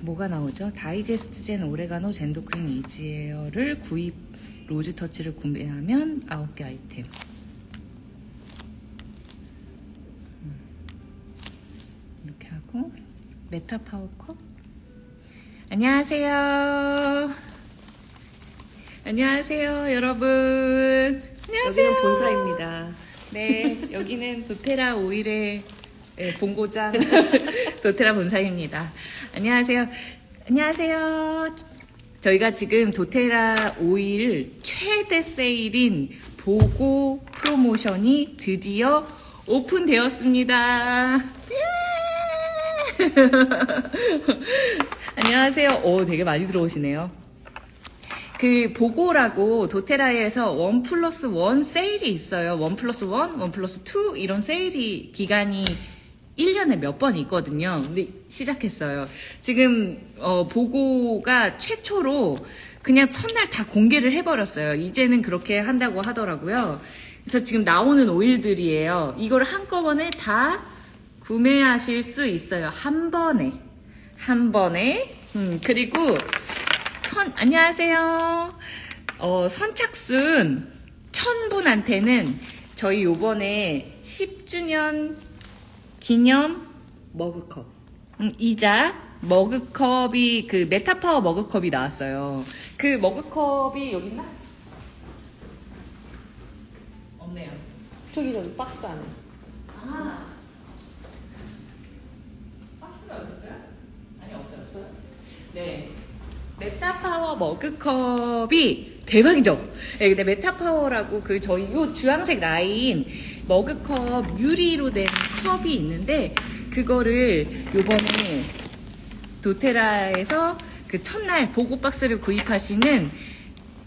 뭐가 나오죠? 다이제스트 젠 오레가노 젠도크린 이지에어를 구입 로즈 터치를 구매하면 9개 아이템. 음. 이렇게 하고 메타 파워컵. 안녕하세요. 안녕하세요, 여러분. 안녕하세요. 여기는 본사입니다. 네, 여기는 도테라 오일의 네, 본고장 도테라 본사입니다. 안녕하세요. 안녕하세요. 저희가 지금 도테라 오일 최대 세일인 보고 프로모션이 드디어 오픈되었습니다. 예! 안녕하세요. 오, 되게 많이 들어오시네요. 그 보고라고 도테라에서 원 플러스 원 세일이 있어요. 원 플러스 원, 원 플러스 투 이런 세일이 기간이 1년에 몇 번 있거든요. 근데 시작했어요. 지금 어, 보고가 최초로 그냥 첫날 다 공개를 해버렸어요. 이제는 그렇게 한다고 하더라고요. 그래서 지금 나오는 오일들이에요. 이걸 한꺼번에 다 구매하실 수 있어요. 한 번에. 한 번에. 음, 그리고 선, 안녕하세요. 어, 선착순 천 분한테는 저희 요번에 10주년 기념 머그컵. 음, 이자 머그컵이 그 메타파워 머그컵이 나왔어요. 그 머그컵이 여기 있나? 없네요. 저기 저기 박스 안에. 아. 박스가 없어요? 아니 없어요 없어요. 네. 메타파워 머그컵이 대박이죠. 네, 근데 메타파워라고 그 저희 요 주황색 라인 머그컵 유리로 된 컵이 있는데 그거를 요번에 도테라에서 그 첫날 보고 박스를 구입하시는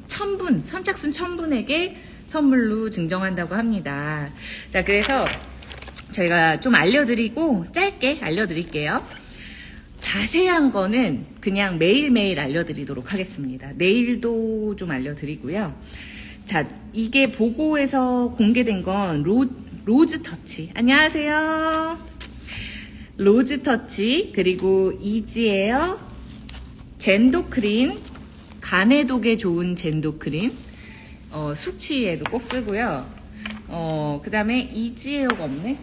천분 선착순 천분에게 선물로 증정한다고 합니다. 자 그래서 저희가 좀 알려드리고 짧게 알려드릴게요. 자세한 거는 그냥 매일매일 알려드리도록 하겠습니다. 내일도 좀 알려드리고요. 자, 이게 보고에서 공개된 건 로, 로즈 터치. 안녕하세요. 로즈 터치, 그리고 이지에어, 젠도크린, 간해독에 좋은 젠도크린, 어, 숙취에도 꼭 쓰고요. 어, 그 다음에 이지에어가 없네?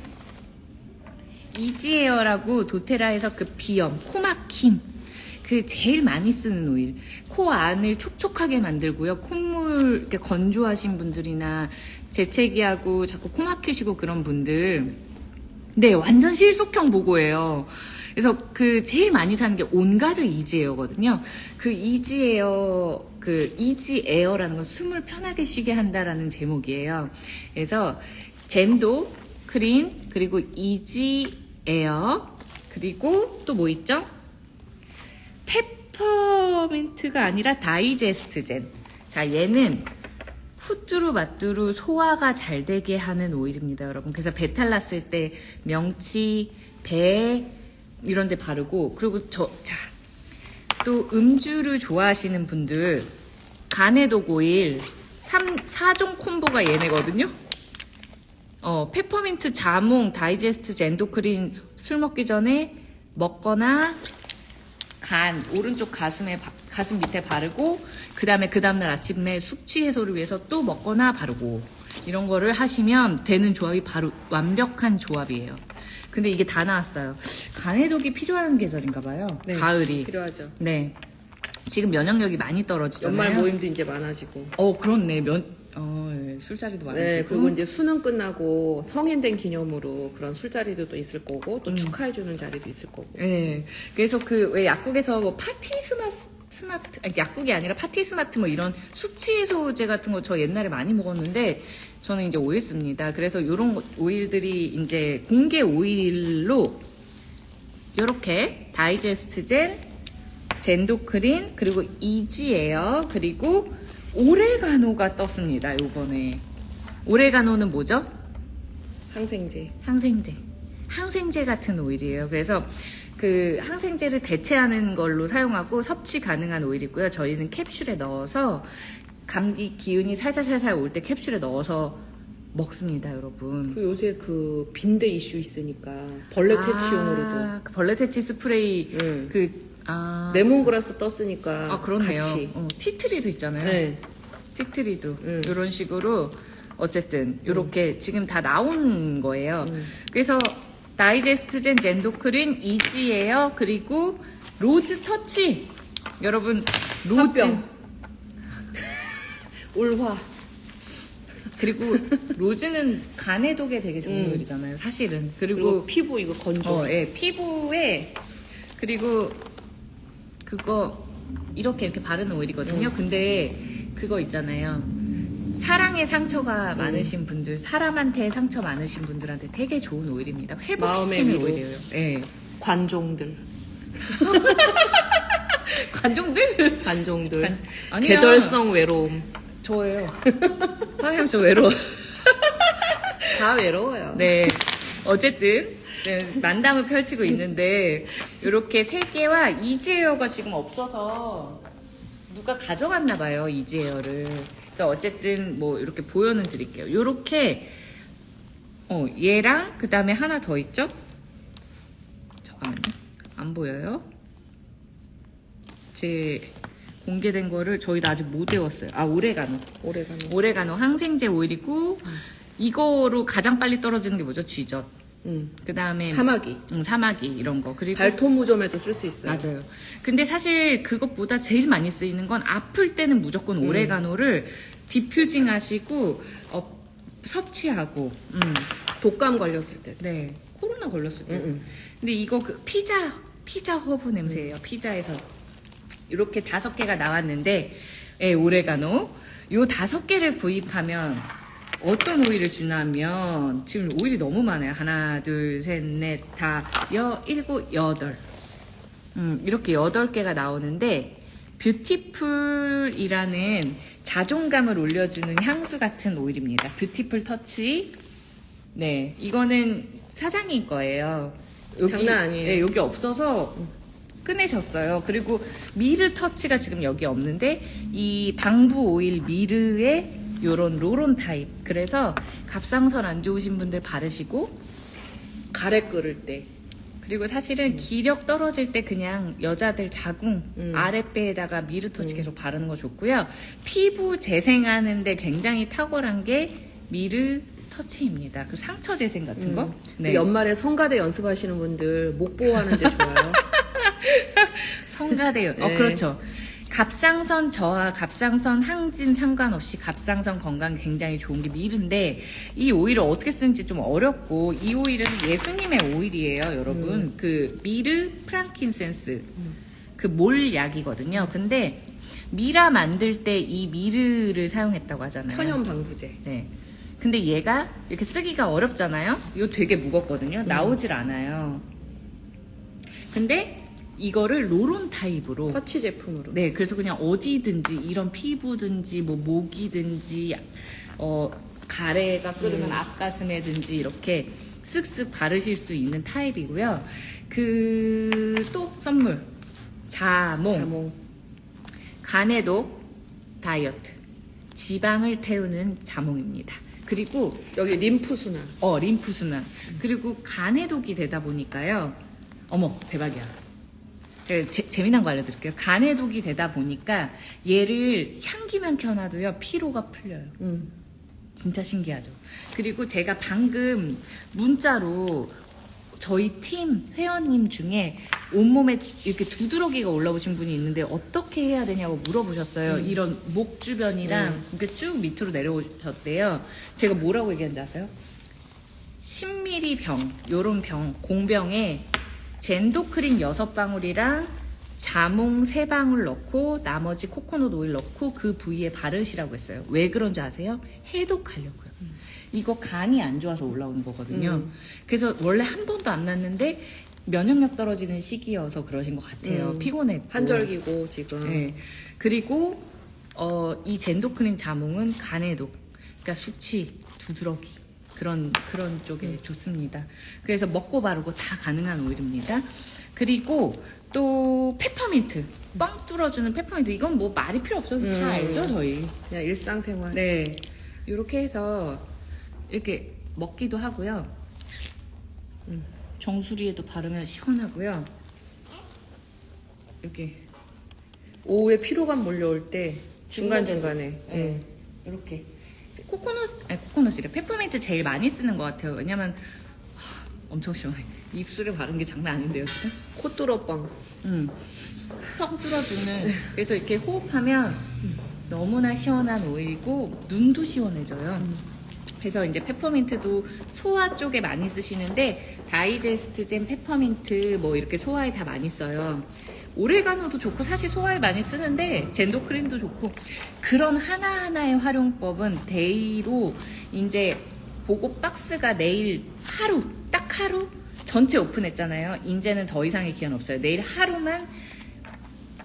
이지에어라고 도테라에서 그 비염, 코 막힘, 그 제일 많이 쓰는 오일. 코 안을 촉촉하게 만들고요. 콧물 이렇게 건조하신 분들이나 재채기하고 자꾸 코 막히시고 그런 분들. 네, 완전 실속형 보고예요. 그래서 그 제일 많이 사는 게 온가드 이지에어거든요. 그 이지에어, 그 이지에어라는 건 숨을 편하게 쉬게 한다라는 제목이에요. 그래서 젠도, 크린, 그리고 이지에어, 그리고 또 뭐 있죠? 페퍼민트가 아니라 다이제스트 젠. 자, 얘는 후뚜루 마뚜루 소화가 잘 되게 하는 오일입니다, 여러분. 그래서 배탈 났을 때 명치, 배 이런 데 바르고 그리고 저 자. 또 음주를 좋아하시는 분들 간해독 오일 3, 4종 콤보가 얘네거든요. 어, 페퍼민트 자몽 다이제스트 젠도크린 술 먹기 전에 먹거나 간 오른쪽 가슴에 바- 가슴 밑에 바르고 그 다음에 그 다음날 아침에 숙취 해소를 위해서 또 먹거나 바르고 이런 거를 하시면 되는 조합이 바로 완벽한 조합이에요. 근데 이게 다 나왔어요. 간해독이 필요한 계절인가 봐요. 네, 가을이. 필요하죠. 네. 지금 면역력이 많이 떨어지잖아요. 연말 모임도 이제 많아지고. 어 그렇네. 면 어, 예, 술자리도 많아지고. 네, 그리고 이제 수능 끝나고 성인된 기념으로 그런 술자리도 또 있을 거고 음. 또 축하해주는 자리도 있을 거고. 예. 그래서 그 왜 약국에서 뭐 파티 스마트 스마트 아니, 약국이 아니라 파티 스마트 뭐 이런 숙취 해소제 같은 거 저 옛날에 많이 먹었는데 저는 이제 오일 씁니다. 그래서 이런 오일들이 이제 공개 오일로 이렇게 다이제스트젠, 젠도크린 그리고 이지에어 그리고 오레가노가 떴습니다. 요번에 오레가노는 뭐죠? 항생제. 항생제. 항생제 같은 오일이에요. 그래서 그 항생제를 대체하는 걸로 사용하고 섭취 가능한 오일이고요. 저희는 캡슐에 넣어서 감기 기운이 살살살살 올 때 캡슐에 넣어서 먹습니다, 여러분. 그리고 요새 그 빈대 이슈 있으니까 벌레 퇴치용으로도. 아, 그 벌레 퇴치 스프레이 네. 그 아, 레몬그라스 떴으니까 아 그렇네요. 같이. 어, 티트리도 있잖아요. 네. 티트리도 음. 이런 식으로 어쨌든 이렇게 지금 다 나온 거예요. 음. 그래서 다이제스트젠 젠도크린 이지예요. 그리고 로즈 터치 여러분 로즈 화병. 올화. 그리고 로즈는 간해독에 되게 좋은 음. 오일이잖아요. 사실은 그리고 그리고 피부 이거 건조. 어, 예, 피부에 그리고 그거 이렇게 이렇게 바르는 오일이거든요. 근데 그거 있잖아요. 사랑의 상처가 많으신 분들, 사람한테 상처 많으신 분들한테 되게 좋은 오일입니다. 회복시키는. 오일이에요. 예. 관종들. 관종들? 관종들. 관- 아니야. 계절성 외로움. 저예요. 사장님 저 외로워. 다 외로워요. 네. 어쨌든 네, 만담을 펼치고 있는데 이렇게 세 개와 이지에어가 지금 없어서 누가 가져갔나 봐요 이지에어를. 그래서 어쨌든 뭐 이렇게 보여는 드릴게요. 이렇게 어 얘랑 그 다음에 하나 더 있죠? 잠깐만요. 안 보여요? 제 공개된 거를 저희도 아직 못 외웠어요. 아 오레가노. 오래가는. 오레가노 항생제 오일이고 이거로 가장 빨리 떨어지는 게 뭐죠? 쥐젖. 음. 그 다음에 사마귀. 사마귀 이런 거 그리고 발토무점에도 쓸 수 있어요. 맞아요. 근데 사실 그것보다 제일 많이 쓰이는 건 아플 때는 무조건 음. 오레가노를 디퓨징 하시고 어, 섭취하고 음, 독감 걸렸을 때. 네 코로나 걸렸을 때. 음, 음. 근데 이거 그 피자 피자 허브 냄새예요. 피자에서 이렇게 다섯 개가 나왔는데 예, 오레가노 요 다섯 개를 구입하면 어떤 오일을 주냐면 지금 오일이 너무 많아요. 하나, 둘, 셋, 넷, 다, 여, 일곱, 여덟. 음, 이렇게 여덟 개가 나오는데 뷰티풀이라는 자존감을 올려주는 향수 같은 오일입니다. 뷰티풀 터치. 네, 이거는 사장님 거예요. 장난 아니에요. 네, 여기 없어서 꺼내셨어요. 그리고 미르 터치가 지금 여기 없는데 이 방부 오일 미르의 요런 로론 타입. 그래서 갑상선 안 좋으신 분들 바르시고 가래 끓을 때. 그리고 사실은 기력 떨어질 때 그냥 여자들 자궁 음. 아랫배에다가 미르 터치 계속 바르는 거 좋고요. 피부 재생하는데 굉장히 탁월한 게 미르 터치입니다. 그 상처 재생 같은 거. 네. 연말에 성가대 연습하시는 분들 목 보호하는데 좋아요. 성가대요. 어, 네. 그렇죠. 갑상선 저하, 갑상선 항진 상관없이 갑상선 건강 굉장히 좋은 게 밀인데 이 오일을 어떻게 쓰는지 좀 어렵고 이 오일은 예수님의 오일이에요, 여러분. 음. 그 미르 프랑킨센스 그몰 약이거든요. 근데 미라 만들 때 이 미르를 사용했다고 하잖아요. 천연 방부제. 네. 근데 얘가 이렇게 쓰기가 어렵잖아요? 이거 되게 무겁거든요? 나오질 않아요. 근데 이거를 로론 타입으로. 터치 제품으로. 네, 그래서 그냥 어디든지, 이런 피부든지, 뭐, 목이든지, 어, 가래가 끓으면 앞가슴에든지 이렇게 쓱쓱 바르실 수 있는 타입이고요. 그, 또 선물. 자몽. 자몽. 간에도 다이어트. 지방을 태우는 자몽입니다. 그리고 여기 림프 순환. 어 림프 순환 그리고 간해독이 되다 보니까요. 어머 대박이야. 제가 재, 재미난 거 알려드릴게요. 간해독이 되다 보니까 얘를 향기만 켜놔도요 피로가 풀려요. 음. 진짜 신기하죠. 그리고 제가 방금 문자로 저희 팀 회원님 중에 온몸에 이렇게 두드러기가 올라오신 분이 있는데 어떻게 해야 되냐고 물어보셨어요. 이런 목 주변이랑 이렇게 쭉 밑으로 내려오셨대요. 제가 뭐라고 얘기한지 아세요? 10ml 병, 요런 병, 공병에 젠도크린 6방울이랑 자몽 3방울 넣고 나머지 코코넛 오일 넣고 그 부위에 바르시라고 했어요. 왜 그런지 아세요? 해독하려고요. 이거 간이 안 좋아서 올라오는 거거든요. 음. 그래서 원래 한 번도 안 났는데 면역력 떨어지는 시기여서 그러신 것 같아요. 음. 피곤했고. 환절기고 지금. 네. 그리고 어, 이 젠도크린 자몽은 간에도 그러니까 숙취, 두드러기 그런 그런 쪽에 음. 좋습니다. 그래서 먹고 바르고 다 가능한 오일입니다. 그리고 또 페퍼민트 뻥 뚫어주는 페퍼민트 이건 뭐 말이 필요 없어서 음. 다 알죠 저희. 그냥 일상생활. 네. 이렇게 해서 이렇게 먹기도 하고요. 음, 정수리에도 바르면 시원하고요. 여기 오후에 피로감 몰려올 때 중간 중간에. 네. 이렇게 코코넛 아니 코코넛이래 페퍼민트 제일 많이 쓰는 것 같아요. 왜냐면 하, 엄청 시원해. 입술에 바른 게 장난 아닌데요 지금. 콧뚫어빵. 음. 턱 뚫어주는. 그래서 이렇게 호흡하면 너무나 시원한 오일이고 눈도 시원해져요. 그래서 이제 페퍼민트도 소화 쪽에 많이 쓰시는데 다이제스트 젠 페퍼민트 뭐 이렇게 소화에 다 많이 써요. 오레가노도 좋고 사실 소화에 많이 쓰는데 젠도크림도 좋고 그런 하나하나의 활용법은 데이로 이제 보고 박스가 내일 하루 딱 하루 전체 오픈했잖아요. 이제는 더 이상의 기한 없어요. 내일 하루만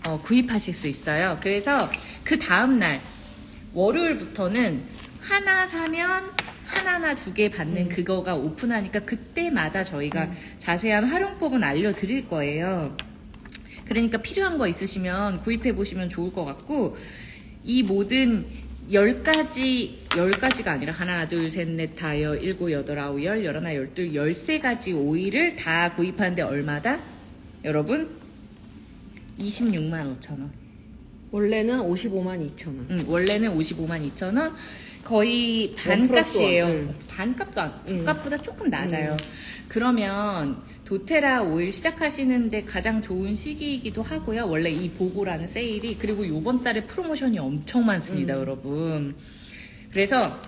어, 구입하실 수 있어요. 그래서 그 다음날 월요일부터는 하나 사면 하나나 두 개 받는 그거가 오픈하니까 그때마다 저희가 자세한 활용법은 알려드릴 거예요. 그러니까 필요한 거 있으시면 구입해 보시면 좋을 것 같고 이 모든 10가지, 10가지가 아니라 하나, 둘, 셋, 넷, 다, 여, 일곱, 여덟, 아홉, 열, 열하나, 열둘, 열세 가지 오일을 다 구입하는데 얼마다? 여러분? 26만 5천 원. 원래는 55만 2천 원. 음, 원래는 55만 2천 원. 거의 원 플러스 반값이에요. 원, 음. 반값도 안, 음. 반값보다 조금 낮아요. 그러면 도테라 오일 시작하시는데 가장 좋은 시기이기도 하고요. 원래 이 보고라는 세일이 그리고 요번 달에 프로모션이 엄청 음. 많습니다, 여러분. 그래서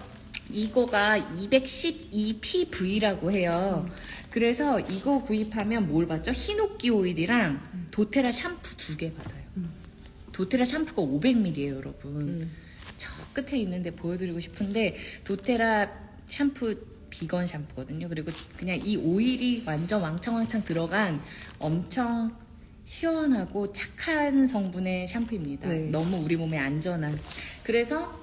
이거가 212PV라고 해요. 그래서 이거 구입하면 뭘 받죠? 히노키 오일이랑 도테라 샴푸 두 개 받아요. 도테라 샴푸가 500ml예요, 여러분. 음. 저 끝에 있는데 보여드리고 싶은데 도테라 샴푸 비건 샴푸거든요. 그리고 그냥 이 오일이 완전 왕창왕창 들어간 엄청 시원하고 착한 성분의 샴푸입니다. 네. 너무 우리 몸에 안전한. 그래서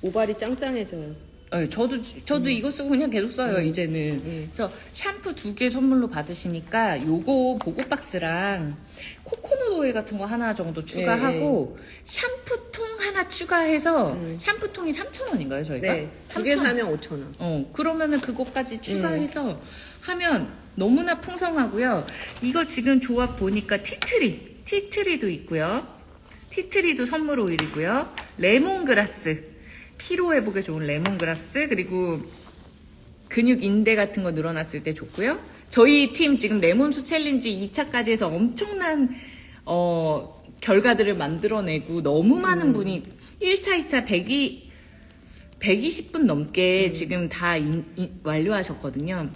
모발이 짱짱해져요. 어, 저도 저도 이거 쓰고 그냥 계속 써요 음. 이제는. 음. 그래서 샴푸 두 개 선물로 받으시니까 요거 보고 박스랑 코코넛 오일 같은 거 하나 정도 추가하고 샴푸통 하나 추가해서 음. 샴푸통이 3,000원인가요 저희가? 네. 두개 3,000원. 사면 5천 원. 어 그러면은 그것까지 추가해서 음. 하면 너무나 풍성하고요. 이거 지금 조합 보니까 티트리 티트리도 있고요. 티트리도 선물 오일이고요. 레몬그라스 피로 회복에 좋은 레몬그라스 그리고 근육 인대 같은 거 늘어났을 때 좋고요. 저희 팀 지금 레몬수 챌린지 2차까지 해서 엄청난 어, 결과들을 만들어내고 너무 많은 분이 1차, 2차 100이 120분 넘게 지금 다 인- 인- 완료하셨거든요.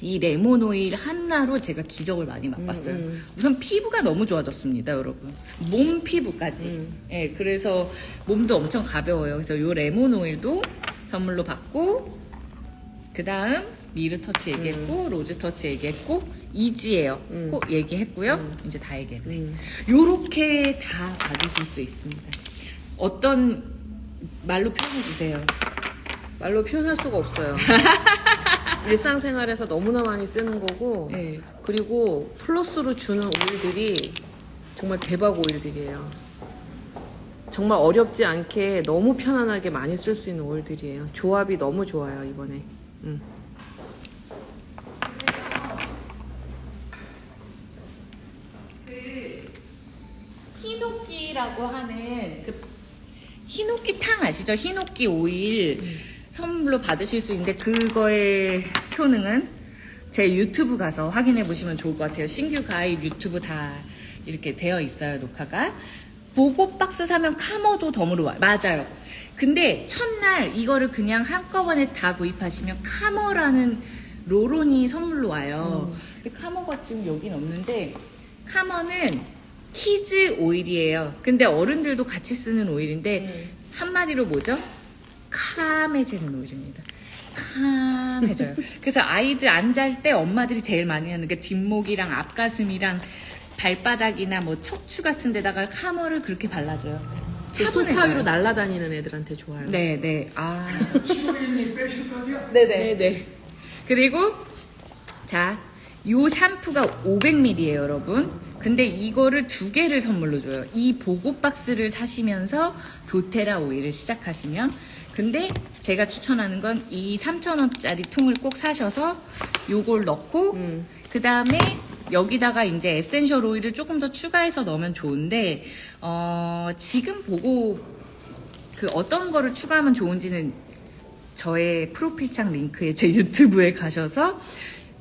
이 레몬 오일 하나로 제가 기적을 많이 맛봤어요. 음, 음. 우선 피부가 너무 좋아졌습니다, 여러분. 몸 피부까지. 음. 예, 그래서 몸도 엄청 가벼워요. 그래서 요 레몬 오일도 선물로 받고, 그 다음 미르 터치 얘기했고, 로즈 터치 얘기했고, 이지예요. 음. 코 얘기했고요. 이제 다 얘기했네. 음. 요렇게 다 받으실 수 있습니다. 어떤 말로 표현해 주세요. 말로 표현할 수가 없어요. 일상생활에서 너무나 많이 쓰는 거고 네. 그리고 플러스로 주는 오일들이 정말 대박 오일들이에요. 정말 어렵지 않게 너무 편안하게 많이 쓸 수 있는 오일들이에요. 조합이 너무 좋아요 이번에. 음. 히노키라고 하는 그 히노키 탕 아시죠? 히노키 오일 선물로 받으실 수 있는데 그거의 효능은 제 유튜브 가서 확인해 보시면 좋을 것 같아요. 신규 가입 유튜브 다 이렇게 되어 있어요, 녹화가. 보고 박스 사면 카모도 덤으로 와요. 맞아요. 근데 첫날 이거를 그냥 한꺼번에 다 구입하시면 카머라는 로론이 선물로 와요. 근데 카머가 지금 여긴 없는데 카머는 키즈 오일이에요. 근데 어른들도 같이 쓰는 오일인데 한마디로 뭐죠? 캄해지는 오일입니다. 캄해져요. 그래서 아이들 안 잘 때 엄마들이 제일 많이 하는 게 뒷목이랑 앞가슴이랑 발바닥이나 뭐 척추 같은 데다가 카머를 그렇게 발라줘요. 그 소파 위로 차분해져요. 날아다니는 애들한테 좋아요. 네, 네. 아. 치료일이 빼실 거죠? 네 네. 네 그리고 자, 요 샴푸가 500ml예요, 여러분. 근데 이거를 두 개를 선물로 줘요. 이 보고 박스를 사시면서 도테라 오일을 시작하시면 근데 제가 추천하는 건 이 3,000원짜리 통을 꼭 사셔서 요걸 넣고 음. 그 다음에 여기다가 이제 에센셜 오일을 조금 더 추가해서 넣으면 좋은데 어, 지금 보고 그 어떤 거를 추가하면 좋은지는 저의 프로필창 링크에 제 유튜브에 가셔서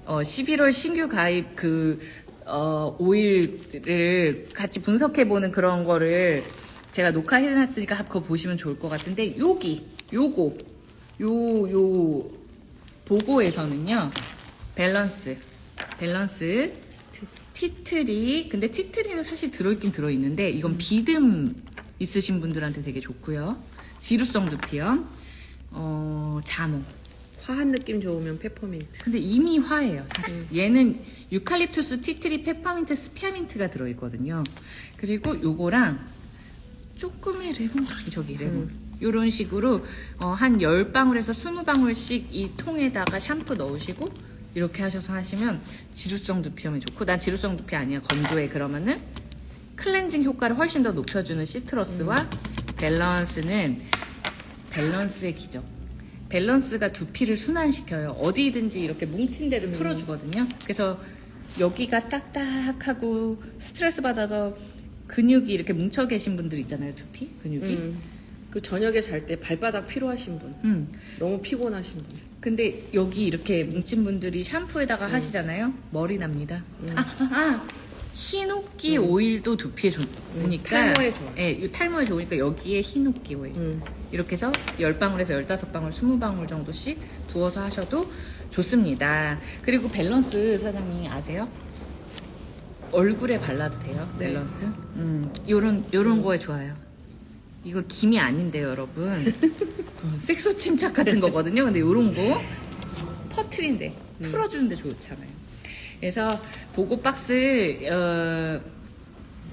어, 11월 신규 가입 그 어, 오일을 같이 분석해보는 그런 거를 제가 녹화해놨으니까 그거 보시면 좋을 것 같은데 여기 요거 요 요 보고에서는요 밸런스 밸런스 티트리 근데 티트리는 사실 들어있긴 들어있는데 이건 비듬 있으신 분들한테 되게 좋고요 지루성 두피염 어 자몽 화한 느낌 좋으면 페퍼민트. 근데 이미 화예요, 사실. 얘는 유칼립투스, 티트리, 페퍼민트, 스피아민트가 들어있거든요. 그리고 요거랑 조금의 레몬, 저기 레몬. 요런 식으로 어, 한 10방울에서 20방울씩 이 통에다가 샴푸 넣으시고 이렇게 하셔서 하시면 지루성 두피염에 좋고 난 지루성 두피 아니야 건조해 그러면은 클렌징 효과를 훨씬 더 높여주는 시트러스와 밸런스는 밸런스의 기적 밸런스가 두피를 순환시켜요. 어디든지 이렇게 뭉친 데를 풀어주거든요. 그래서 여기가 딱딱하고 스트레스 받아서 근육이 이렇게 뭉쳐 계신 분들 있잖아요. 두피 근육이. 음. 그 저녁에 잘 때 발바닥 피로하신 분. 음. 너무 피곤하신 분. 근데 여기 이렇게 뭉친 분들이 샴푸에다가 하시잖아요. 머리 납니다. 아, 아, 아. 흰옥기 오일도 두피에 좋으니까. 탈모에 좋아. 예, 이 탈모에 좋으니까 여기에 흰옥기 오일. 음. 이렇게 해서 10방울에서 15방울, 20방울 정도씩 부어서 하셔도 좋습니다. 그리고 밸런스 사장님 아세요? 얼굴에 발라도 돼요? 네. 밸런스? 음, 요런, 요런 거에 좋아요. 이거 김이 아닌데요, 여러분. 어, 색소 침착 같은 거거든요. 근데 요런 거 퍼트린데, 풀어주는데 좋잖아요. 그래서 보고 박스, 어,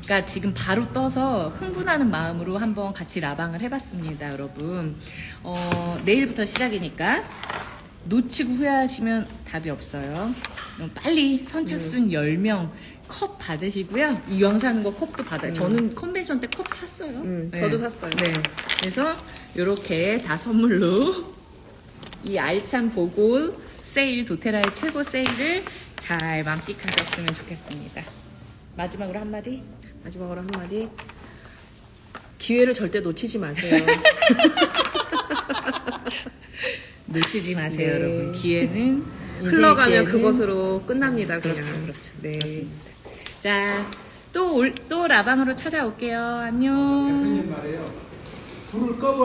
가 지금 바로 떠서 흥분하는 마음으로 한번 같이 라방을 해봤습니다, 여러분. 어, 내일부터 시작이니까 놓치고 후회하시면 답이 없어요. 빨리 선착순 10명 컵 받으시고요. 이왕 사는 거 컵도 받아요. 저는 컨벤션 때 컵 샀어요. 음, 저도 샀어요. 네. 그래서 이렇게 다 선물로 이 알찬 보고 세일 도테라의 최고 세일을 잘 만끽하셨으면 좋겠습니다. 마지막으로 한마디? 마지막으로 한마디. 기회를 절대 놓치지 마세요. 놓치지 마세요, 네. 여러분. 기회는 흘러가면 기회는- 그것으로 끝납니다. 그냥. 그렇죠, 그렇죠. 네. 그렇습니다. 자, 또 올, 또 라방으로 찾아올게요. 안녕. 꺼버